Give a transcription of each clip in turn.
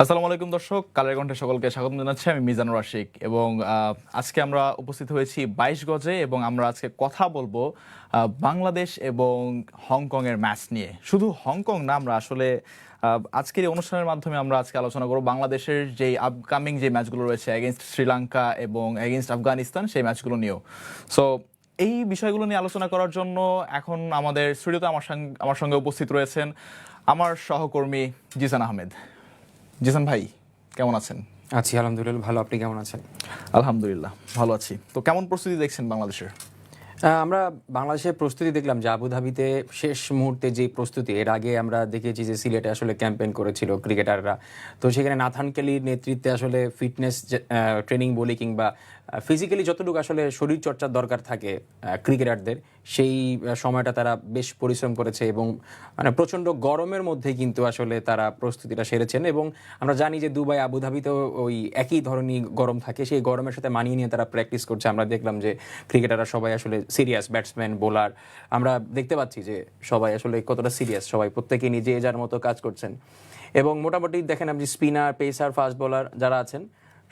আসসালামু আলাইকুম দর্শক, কালের কণ্ঠে সকলকে স্বাগত জানাচ্ছি। আমি মিজানুর আশিক এবং আজকে আমরা উপস্থিত হয়েছি বাইশ গজে এবং আমরা আজকে কথা বলব বাংলাদেশ এবং হংকংয়ের ম্যাচ নিয়ে। শুধু হংকং না, আমরা আসলে আজকের এই অনুষ্ঠানের মাধ্যমে আমরা আজকে আলোচনা করব বাংলাদেশের যে আপকামিং যে ম্যাচগুলো রয়েছে এগেনস্ট শ্রীলঙ্কা এবং এগেনস্ট আফগানিস্তান, সেই ম্যাচগুলো নিয়েও। সো এই বিষয়গুলো নিয়ে আলোচনা করার জন্য এখন আমাদের স্টুডিওতে আমার সঙ্গে আমার সঙ্গে উপস্থিত রয়েছেন আমার সহকর্মী জিসান আহমেদ। জিসান ভাই কেমন আছেন? আছি আলহামদুলিল্লাহ ভালো। আপনি কেমন আছেন? আলহামদুলিল্লাহ ভালো আছি। তো কেমন প্রস্তুতি দেখছেন বাংলাদেশের? আমরা বাংলাদেশের প্রস্তুতি দেখলাম যে আবুধাবিতে শেষ মুহূর্তে যে প্রস্তুতি এর আগে আমরা দেখেছি যে সিলেটে আসলে ক্যাম্পেইন করেছিল ক্রিকেটাররা। তো সেখানে নাথান কেলির নেতৃত্বে আসলে ফিটনেস ট্রেনিং বলি কিংবা ফিজিক্যালি যতটুকু আসলে শরীর চর্চার দরকার থাকে ক্রিকেটারদের, সেই সময়টা তারা বেশ পরিশ্রম করেছে এবং মানে প্রচণ্ড গরমের মধ্যে কিন্তু আসলে তারা প্রস্তুতিটা সেরেছেন এবং আমরা জানি যে দুবাই, আবুধাবিতেও ওই একই ধরনের গরম থাকে। সেই গরমের সাথে মানিয়ে নিয়ে তারা প্র্যাকটিস করছে। আমরা দেখলাম যে ক্রিকেটাররা সবাই আসলে সিরিয়াস ব্যাটসম্যান বোলার আমরা দেখতে পাচ্ছি যে সবাই আসলে কতটা সিরিয়াস সবাই প্রত্যেকে নিজে যার মতো কাজ করছেন। এবং মোটামুটি দেখেন আপনি স্পিনার পেসার ফাস্ট বোলার যারা আছেন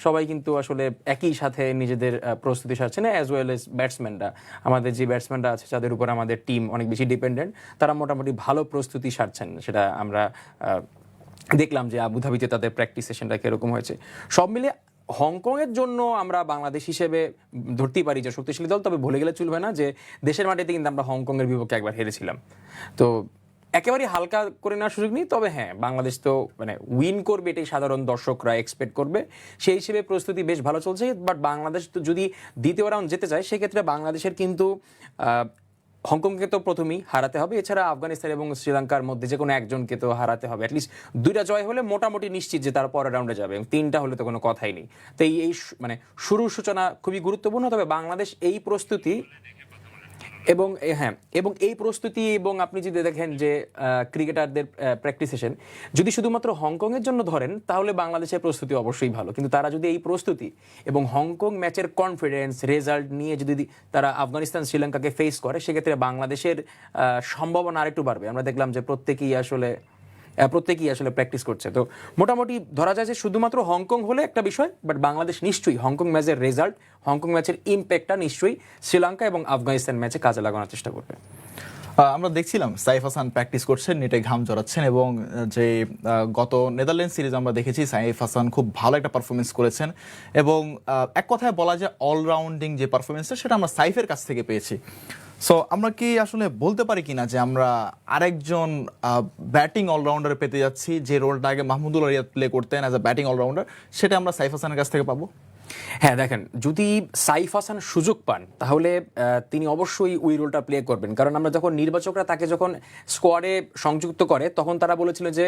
সবাই কিন্তু আসলে একই সাথে নিজেদের প্রস্তুতি সারছে না অ্যাজ ওয়েল এজ ব্যাটসম্যানরা আমাদের যে ব্যাটসম্যানরা আছে যাদের উপর আমাদের টিম অনেক বেশি ডিপেন্ডেন্ট তারা মোটামুটি ভালো প্রস্তুতি সারছেন, সেটা আমরা দেখলাম যে আবুধাবিতে তাদের প্র্যাকটিস সেশনটা কীরকম হয়েছে। সব মিলে হংকংয়ের জন্য আমরা বাংলাদেশ হিসেবে ধরতেই পারি যে শক্তিশালী দল, তবে ভুলে গেলে চলবে না যে দেশের মাটিতে কিন্তু আমরা হংকংয়ের বিপক্ষে একবার হেরেছিলাম। তো একেবারেই হালকা করে নেওয়ার সুযোগ নেই, তবে হ্যাঁ বাংলাদেশ তো মানে উইন করবে এটাই সাধারণ দর্শকরা এক্সপেক্ট করবে। সেই হিসেবে প্রস্তুতি বেশ ভালো চলছে বাট বাংলাদেশ তো যদি দ্বিতীয় রাউন্ড যেতে চায়, সেক্ষেত্রে বাংলাদেশের কিন্তু হংকংকে তো প্রথমেই হারাতে হবে। এছাড়া আফগানিস্তান এবং শ্রীলঙ্কার মধ্যে যে কোনো একজনকে তো হারাতে হবে। অ্যাটলিস্ট দুইটা জয় হলে মোটামুটি নিশ্চিত যে তারা পরের রাউন্ডে যাবে, এবং তিনটা হলে তো কোনো কথাই নেই। তো এই মানে শুরুর সূচনা খুবই গুরুত্বপূর্ণ, তবে বাংলাদেশ এই প্রস্তুতি এবং হ্যাঁ এবং এই প্রস্তুতি এবং আপনি যদি দেখেন যে ক্রিকেটারদের প্র্যাকটিসেশন যদি শুধুমাত্র হংকংয়ের জন্য ধরেন, তাহলে বাংলাদেশের প্রস্তুতি অবশ্যই ভালো। কিন্তু তারা যদি এই প্রস্তুতি এবং হংকং ম্যাচের কনফিডেন্স রেজাল্ট নিয়ে যদি তারা আফগানিস্তান, শ্রীলঙ্কাকে ফেস করে, সেক্ষেত্রে বাংলাদেশের সম্ভাবনা আরেকটু বাড়বে। আমরা দেখলাম যে প্রত্যেকেই আসলে প্রত্যেকেই আসলে প্র্যাকটিস করছে। তো মোটামুটি ধরা যায় যে শুধুমাত্র হংকং হলে একটা বিষয় বাট বাংলাদেশ নিশ্চয়ই হংকং ম্যাচের রেজাল্ট হংকং ম্যাচের ইম্প্যাক্টটা নিশ্চয়ই শ্রীলঙ্কা এবং আফগানিস্তান ম্যাচে কাজে লাগানোর চেষ্টা করবে। আমরা দেখছিলাম সাইফ হাসান প্র্যাকটিস করছেন, নেটে ঘাম জড়াচ্ছেন এবং যে গত নেদারল্যান্ড সিরিজ আমরা দেখেছি সাইফ হাসান খুব ভালো একটা পারফরমেন্স করেছেন এবং এক কথায় বলা যায় অলরাউন্ডিং যে পারফরমেন্সটা সেটা আমরা সাইফের কাছ থেকে পেয়েছি। সো আমরা কি আসলে বলতে পারি কিনা যে আমরা আরেকজন ব্যাটিং অলরাউন্ডার পেতে যাচ্ছি, যে রোলটা আগে মাহমুদুল রিয়াদ প্লে করতেন অ্যাজ আ ব্যাটিং অলরাউন্ডার সেটা আমরা সাইফ হাসানের কাছ থেকে পাবো? হ্যাঁ দেখেন, যদি সাইফ হাসান সুযোগ পান, তাহলে তিনি অবশ্যই ওই রোলটা প্লে করবেন। কারণ আমরা যখন নির্বাচকরা তাকে যখন স্কোয়াডে সংযুক্ত করে, তখন তারা বলেছিল যে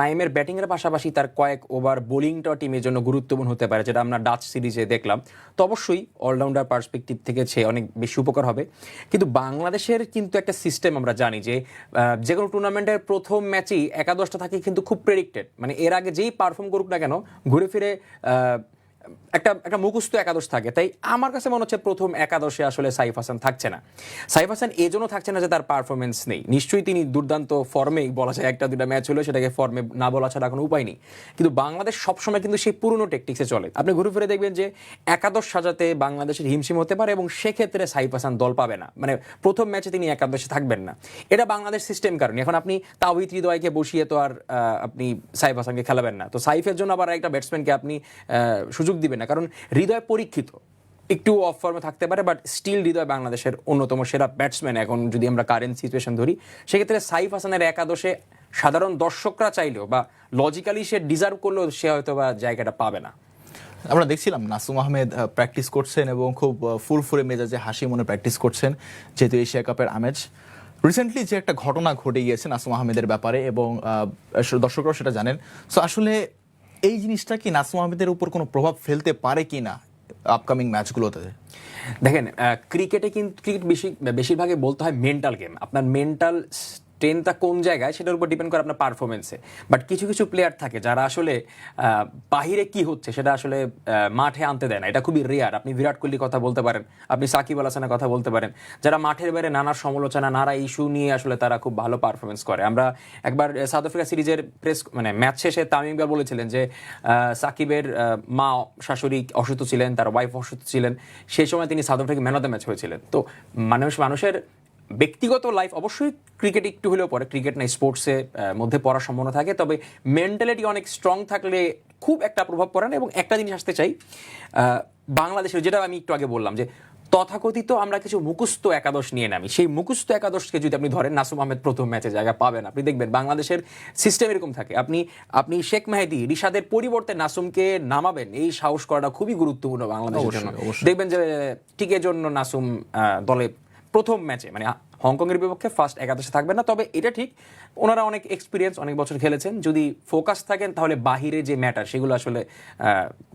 নাইমের ব্যাটিংয়ের পাশাপাশি তার কয়েক ওভার বোলিংটা টিমের জন্য গুরুত্বপূর্ণ হতে পারে, যেটা আমরা ডাচ সিরিজে দেখলাম। তো অবশ্যই অলরাউন্ডার পার্সপেক্টিভ থেকে সে অনেক বেশি উপকার হবে। কিন্তু বাংলাদেশের কিন্তু একটা সিস্টেম আমরা জানি যে যে কোনো টুর্নামেন্টের প্রথম ম্যাচেই একাদশটা থাকে কিন্তু খুব প্রেডিক্টেড মানে এর আগে যেই পারফর্ম করুক না কেন, ঘুরে ফিরে একটা একটা মুখস্থ একাদশ থাকে। তাই আমার কাছে মনে হচ্ছে প্রথম একাদশে আসলে সাইফ হাসান থাকছে না। সাইফ হাসান এই জন্য থাকছে না যে তার পারফরমেন্স নেই। নিশ্চয়ই তিনি দুর্দান্ত ফর্মেই বলা যায় একটা দুটা ম্যাচ হলো সেটাকে ফর্মে না বলা ছাড়া কোনো উপায় নেই। কিন্তু বাংলাদেশ সবসময় কিন্তু সেই পুরনো টেকটিক্সে চলে। আপনি ঘুরে ফিরে দেখবেন যে একাদশ সাজাতে বাংলাদেশের হিমশিম হতে পারে এবং সেক্ষেত্রে সাইফ হাসান দল পাবে না। মানে প্রথম ম্যাচে তিনি একাদশে থাকবেন না। এটা বাংলাদেশ সিস্টেম কারণ। এখন আপনি তাওহিদ হৃদয়কে বসিয়ে তো আর আপনি সাইফ হাসানকে খেলাবেন না। তো সাইফের জন্য আবার একটা ব্যাটসম্যানকে আপনি আহ, সুযোগ দিবেন না। কারণ হৃদয় পরীক্ষিত। একটু অফ ফর্মে থাকতে পারে বাট স্টিল হৃদয় বাংলাদেশের অন্যতম সেরা ব্যাটসম্যান এখন যদি আমরা কারেন্ট সিচুয়েশন ধরি, সেক্ষেত্রে সাইফ হাসানের একাদশে সাধারণ দর্শকরা চাইলেও বা লজিক্যালি সে ডিজার্ভ করলেও সে হয়তো বা জায়গাটা পাবে না। আমরা দেখছিলাম নাসুম আহমেদ প্র্যাকটিস করছেন এবং খুব ফুরফুরে মেজাজে হাসি মনে প্র্যাকটিস করছেন যেহেতু এশিয়া কাপের আমেজ। রিসেন্টলি যে একটা ঘটনা ঘটে গিয়েছে নাসুম আহমেদের ব্যাপারে এবং দর্শকরাও সেটা জানেন। সো আসলে এই জিনিসটা কি নাসিম আহমেদের উপর কোনো প্রভাব ফেলতে পারে কি না আপকামিং ম্যাচগুলোতে দেখেন ক্রিকেটে কিন্তু ক্রিকেট বেশি বেশিরভাগে বলতে হয় মেন্টাল গেম আপনার মেন্টাল স্ট্রেংথটা কোন জায়গায়, সেটার উপর ডিপেন্ড করে আপনার পারফরমেন্সে বাট কিছু কিছু প্লেয়ার থাকে যারা আসলে বাহিরে কি হচ্ছে সেটা আসলে মাঠে আনতে দেয় না। এটা খুবই রেয়ার আপনি বিরাট কোহলির কথা বলতে পারেন, আপনি সাকিব আল হাসানের কথা বলতে পারেন। যারা মাঠের বাইরে নানা সমালোচনা, নানা ইস্যু নিয়ে আসলে তারা খুব ভালো পারফরমেন্স করে। আমরা একবার সাউথ আফ্রিকা সিরিজের প্রেস মানে ম্যাচ শেষে তামিম বলেছিলেন যে সাকিবের মা শাশুড়ি অসুস্থ ছিলেন, তার ওয়াইফ অসুস্থ ছিলেন। সেই সময় তিনি South Africa man of the match হয়েছিলেন। তো মানুষ, মানুষের ব্যক্তিগত লাইফ অবশ্যই ক্রিকেট একটু হলেও পরে। ক্রিকেট না স্পোর্টসে মধ্যে পড়ার সম্ভাবনা থাকে। তবে মেন্টালিটি অনেক স্ট্রং থাকলে খুব একটা প্রভাব পড়ে না। এবং একটা জিনিস আসতে চাই বাংলাদেশের যেটা আমি একটু আগে বললাম যে তথাকথিত আমরা কিছু মুখস্থ একাদশ নিয়ে নামি। সেই মুখস্থ একাদশকে যদি আপনি ধরেন নাসুম আহমেদ প্রথম ম্যাচে জায়গা পাবেন। আপনি দেখবেন বাংলাদেশের সিস্টেম এরকম থাকে। আপনি আপনি শেখ মেহেদি রিশাদের পরিবর্তে নাসুমকে নামাবেন। এই সাহস করাটা খুবই গুরুত্বপূর্ণ বাংলাদেশের জন্য। দেখবেন যে টিকের জন্য নাসুম দলে প্রথম ম্যাচে মানে হংকংয়ের বিপক্ষে ফার্স্ট একাদশে থাকবেন না তবে এটা ঠিক ওনারা অনেক এক্সপিরিয়েন্স অনেক বছর খেলেছেন। যদি ফোকাস থাকেন তাহলে বাহিরে যে ম্যাটার সেগুলো আসলে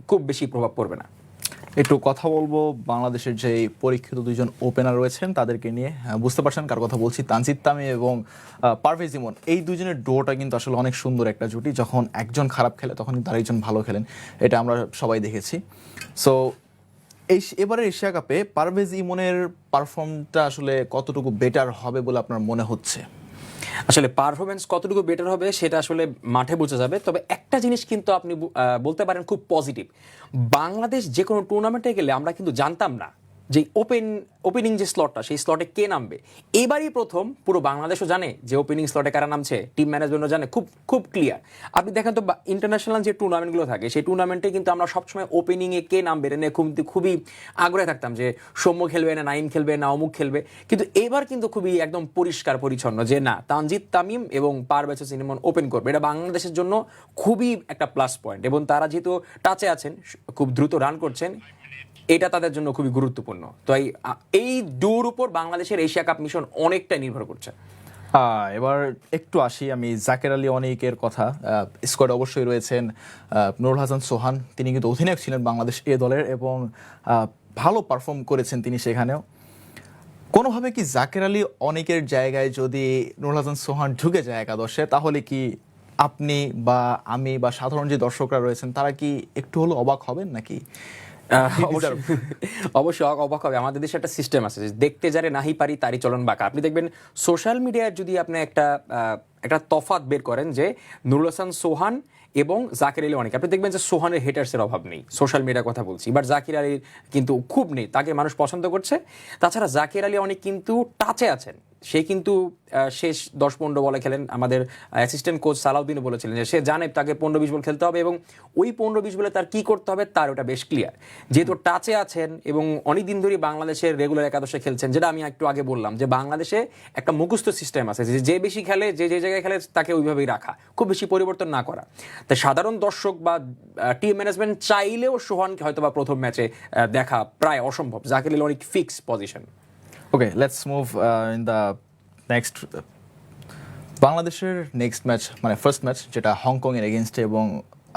খুব বেশি প্রভাব পড়বে না। একটু কথা বলব বাংলাদেশের যে পরীক্ষিত দুইজন ওপেনার রয়েছেন তাদেরকে নিয়ে। হ্যাঁ, বুঝতে পারছেন কার কথা বলছি? তানজিদ তামি এবং পারভেজ ইমন। এই দুজনের ডোটা কিন্তু আসলে অনেক সুন্দর একটা জুটি। যখন একজন খারাপ খেলে তখন কিন্তু আরেকজন ভালো খেলেন। এটা আমরা সবাই দেখেছি। সো এই এবারে এশিয়া কাপে পারভেজ ইমনের পারফর্মটা আসলে কতটুকু বেটার হবে বলে আপনার মনে হচ্ছে? আসলে পারফরমেন্স কতটুকু বেটার হবে সেটা আসলে মাঠে বোঝা যাবে। তবে একটা জিনিস কিন্তু আপনি বলতে পারেন খুব পজিটিভ বাংলাদেশ যে কোনো টুর্নামেন্টে গেলে আমরা কিন্তু জানতাম না যে ওপেন ওপেনিং যে স্লটটা সেই স্লটে কে নামবে? এবারই প্রথম পুরো বাংলাদেশও জানে যে ওপেনিং স্লটে কারা নামছে টিম ম্যানেজমেন্টও জানে, খুব খুব ক্লিয়ার আপনি দেখেন তো ইন্টারন্যাশনাল যে টুর্নামেন্টগুলো থাকে, সেই টুর্নামেন্টে কিন্তু আমরা সবসময় ওপেনিংয়ে কে নামবে নিয়ে খুব, খুবই আগ্রহে থাকতাম যে সৌম্য খেলবে না নাইম খেলবে না, অমুক খেলবে। কিন্তু এবার কিন্তু খুবই একদম পরিষ্কার, পরিচ্ছন্ন যে না, তানজিদ তামিম এবং পারভেজ সিনেমন ওপেন করবে। এটা বাংলাদেশের জন্য খুবই একটা প্লাস পয়েন্ট এবং তারা যেহেতু টাচে আছেন, খুব দ্রুত রান করছেন। এটা তাদের জন্য খুবই গুরুত্বপূর্ণ। তো এই ডুর উপর বাংলাদেশের এশিয়া কাপ মিশন অনেকটাই নির্ভর করছে। এবার একটু আসি আমি জাকের আলী অনেকের কথা। স্কোয়াড অবশ্যই রয়েছেন নুরুল হাসান সোহান। তিনি কিন্তু অধিনায়ক ছিলেন বাংলাদেশ এ দলের এবং ভালো পারফর্ম করেছেন তিনি সেখানেও। কোনোভাবে কি জাকের আলী অনেকের জায়গায় যদি নুরুল হাসান সোহান ঢুকে যায় একাদশে, তাহলে কি আপনি বা আমি বা সাধারণ যে দর্শকরা রয়েছেন, তারা কি একটু হলো অবাক হবেন নাকি? অবশ্যই। অবাক হবে। আমাদের দেশে একটা সিস্টেম আছে দেখতে যারে নাহি পারি তারই চলন বাঁকা। আপনি দেখবেন সোশ্যাল মিডিয়ায় যদি আপনি একটা একটা তফাত বের করেন যে নুরুল হাসান সোহান এবং জাকির আলী অনেক। আপনি দেখবেন যে সোহানের হেটার্সের অভাব নেই। সোশ্যাল মিডিয়ার কথা বলছি। বাট জাকির আলীর কিন্তু খুব নেই। তাকে মানুষ পছন্দ করছে। তাছাড়া জাকির আলী অনেক কিন্তু টাচে আছেন। সে কিন্তু শেষ দশ পনেরো বলে খেলেন আমাদের অ্যাসিস্ট্যান্ট কোচ সালাউদ্দিনও বলেছিলেন যে সে জানে তাকে পনেরো বিশ বল খেলতে হবে এবং ওই পনেরো বিশ বলে তার কি করতে হবে তার ওটা বেশ ক্লিয়ার যেহেতু টাচে আছেন এবং অনেক দিন ধরেই বাংলাদেশের রেগুলার একাদশে খেলছেন, যেটা আমি একটু আগে বললাম যে বাংলাদেশে একটা মুখস্থ সিস্টেম আছে যে যে বেশি খেলে, যে যে জায়গায় খেলে তাকে ওইভাবেই রাখা, খুব বেশি পরিবর্তন না করা। তাই সাধারণ দর্শক বা টিম ম্যানেজমেন্ট চাইলেও সোহানকে হয়তো বা প্রথম ম্যাচে দেখা প্রায় অসম্ভব। জাকির অনেক fix position okay let's move in the next বাংলাদেশের নেক্সট ম্যাচ মানে ফার্স্ট ম্যাচ যেটা হংকং এর এগেনস্টে এবং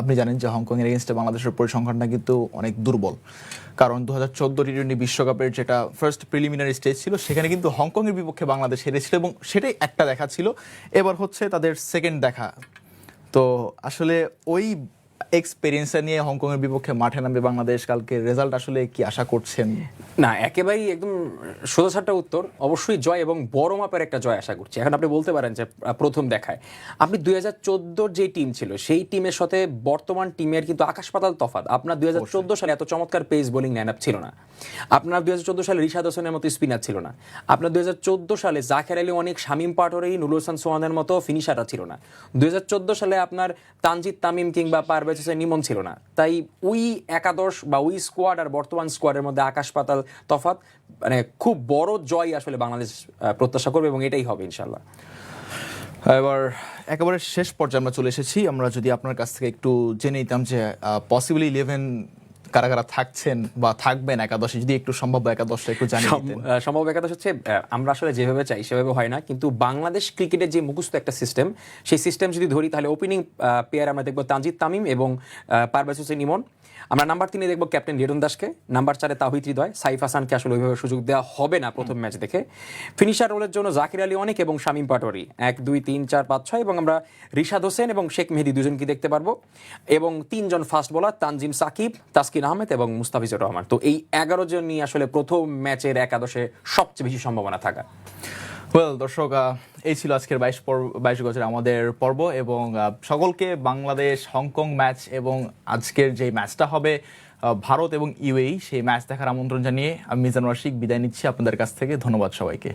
আপনি জানেন যে হংকং এর এগেনস্টে বাংলাদেশের পরিসংখ্যানটা কিন্তু অনেক দুর্বল। কারণ দু হাজার চোদ্দ টি টোয়েন্টি বিশ্বকাপের যেটা ফার্স্ট প্রিলিমিনারি স্টেজ ছিল, সেখানে কিন্তু হংকং এর বিপক্ষে বাংলাদেশ হেরেছিল এবং সেটাই একটা দেখা ছিল। এবার হচ্ছে তাদের সেকেন্ড দেখা। তো আসলে ওই এক্সপেরিয়েন্সটা নিয়ে হংকংয়ের বিপক্ষে মাঠে নামবে বাংলাদেশ কালকে রেজাল্ট আসলে কি আশা করছেন? না একেবারেই একদম সোজাসাটা উত্তর। অবশ্যই জয় এবং বড় মাপের একটা জয় আশা করছি। এখন আপনি বলতে পারেন যে প্রথম দেখায়। আপনি দুই হাজার যে টিম ছিল সেই টিমের সাথে বর্তমান টিমের কিন্তু আকাশ পাতাল তফাৎ। আপনার দুই হাজার চোদ্দ সালে এত চমৎকার পেস বোলিং লাইন ছিল না। আপনার দুই হাজার চোদ্দ সালে রিশাদ হোসেনের মতো স্পিনার ছিল না। আপনার দুই হাজার চোদ্দ সালে জাকের আলী অনেক শামীম পাটোরেই নুরুল হোসেন সোহানের মতো ফিনিশাররা ছিল না। দুই হাজার চোদ্দ সালে আপনার তানজিদ তামিম কিংবা পারভেজ হোসেন নিমন ছিল না। তাই ওই একাদশ বা ওই স্কোয়াড আর বর্তমান স্কোয়াডের মধ্যে আকাশ পাতাল তফাৎ মানে খুব বড় জয় আসলে বাংলাদেশ প্রত্যাশা করবে এবং এটাই হবে ইনশাল্লাহ এবার একেবারে শেষ পর্যায়ে আমরা চলে এসেছি। আমরা যদি আপনার কাছ থেকে একটু জেনে নিতাম যে পসিবলি ইলেভেন কারা কারা থাকছেন বা থাকবেন একাদশে যদি একটু সম্ভব হয় একাদশটা একটু জানিয়ে দিতেন। সম্ভাব্য সম্ভব একাদশ হচ্ছে আমরা আসলে যেভাবে চাই সেভাবে হয় না কিন্তু বাংলাদেশ ক্রিকেটের যে মুখস্থ একটা সিস্টেম সেই সিস্টেম যদি ধরি তাহলে ওপেনিং প্লেয়ার আমরা দেখব তানজিদ তামিম এবং পারভেজ হোসেন ইমন। আমরা নাম্বার তিনে দেখব ক্যাপ্টেন লিটন দাসকে। নাম্বার চারে তাহিদ হৃদয়। সাইফ হাসানকে আসলে ওইভাবে সুযোগ দেওয়া হবে না প্রথম ম্যাচ দেখে। ফিনিশার রোলের জন্য জাকির আলী অনেক এবং শামীম পাটোয়ারি। এক, দুই, তিন, চার, পাঁচ, ছয় এবং আমরা রিশাদ হোসেন এবং শেখ মেহেদি দুজনকে দেখতে পারব। এবং তিনজন ফাস্ট বোলার তানজিম সাকিব, তাসকিন আহমেদ এবং মুস্তাফিজুর রহমান। তো এই এগারো জন নিয়ে আসলে প্রথম ম্যাচের একাদশে সবচেয়ে বেশি সম্ভাবনা থাকা। ওয়েল দর্শক এই ছিল আজকের বাইশ পর্ব, বাইশ গজের আমাদের পর্ব এবং সকলকে বাংলাদেশ হংকং ম্যাচ এবং আজকের যে ম্যাচটা হবে ভারত এবং ইউএই, সেই ম্যাচ দেখার আমন্ত্রণ জানিয়ে আমি মিজান রশিক বিদায় নিচ্ছি। আপনাদের কাছ থেকে ধন্যবাদ সবাইকে।